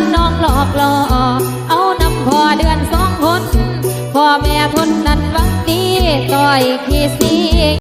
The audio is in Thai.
มน้องหลอกหลอเอานำพ่อเดือนสองคนพ่อแม่ทนนั้นวันดีต่อยขี้สี